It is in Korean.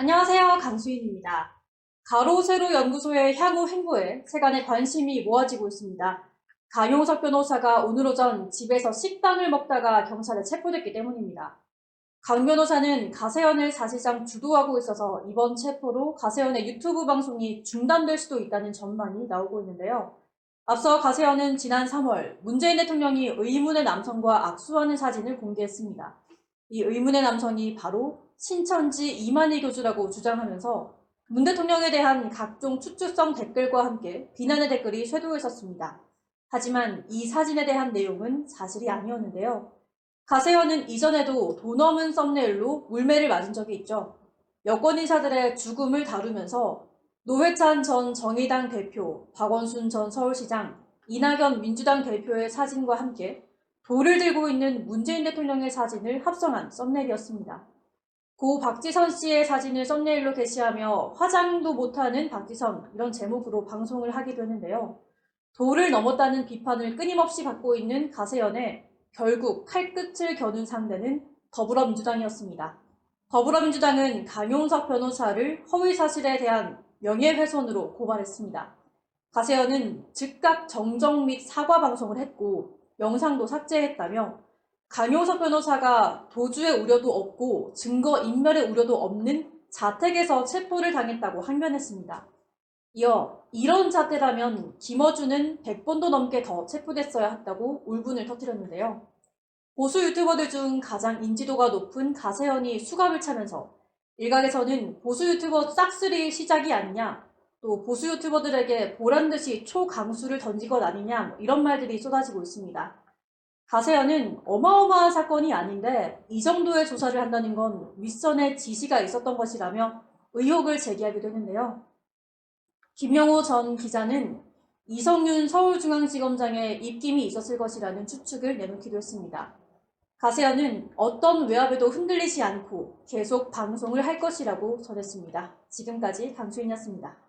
안녕하세요. 강수인입니다. 가로세로 연구소의 향후 행보에 세간의 관심이 모아지고 있습니다. 강용석 변호사가 오늘 오전 집에서 식당을 먹다가 경찰에 체포됐기 때문입니다. 강 변호사는 가세연을 사실상 주도하고 있어서 이번 체포로 가세연의 유튜브 방송이 중단될 수도 있다는 전망이 나오고 있는데요. 앞서 가세연은 지난 3월 문재인 대통령이 의문의 남성과 악수하는 사진을 공개했습니다. 이 의문의 남성이 바로 신천지 이만희 교주라고 주장하면서 문 대통령에 대한 각종 추측성 댓글과 함께 비난의 댓글이 쇄도해 섰습니다. 하지만 이 사진에 대한 내용은 사실이 아니었는데요. 가세현은 이전에도 돈 없는 썸네일로 물매를 맞은 적이 있죠. 여권 인사들의 죽음을 다루면서 노회찬 전 정의당 대표, 박원순 전 서울시장, 이낙연 민주당 대표의 사진과 함께 돌을 들고 있는 문재인 대통령의 사진을 합성한 썸네일이었습니다. 고 박지선 씨의 사진을 썸네일로 게시하며 화장도 못하는 박지선 이런 제목으로 방송을 하기도 했는데요. 도를 넘었다는 비판을 끊임없이 받고 있는 가세연의 결국 칼끝을 겨눈 상대는 더불어민주당이었습니다. 더불어민주당은 강용석 변호사를 허위 사실에 대한 명예훼손으로 고발했습니다. 가세연은 즉각 정정 및 사과 방송을 했고 영상도 삭제했다며 강용석 변호사가 도주의 우려도 없고 증거 인멸의 우려도 없는 자택에서 체포를 당했다고 항변했습니다. 이어 이런 잣대라면 김어준은 100번도 넘게 더 체포됐어야 했다고 울분을 터뜨렸는데요. 보수 유튜버들 중 가장 인지도가 높은 가세연이 수갑을 차면서 일각에서는 보수 유튜버 싹쓸이 시작이 아니냐 또 보수 유튜버들에게 보란 듯이 초강수를 던진 것 아니냐 뭐 이런 말들이 쏟아지고 있습니다. 가세연은 어마어마한 사건이 아닌데 이 정도의 조사를 한다는 건 윗선의 지시가 있었던 것이라며 의혹을 제기하기도 했는데요. 김영호 전 기자는 이성윤 서울중앙지검장의 입김이 있었을 것이라는 추측을 내놓기도 했습니다. 가세연은 어떤 외압에도 흔들리지 않고 계속 방송을 할 것이라고 전했습니다. 지금까지 강수인이었습니다.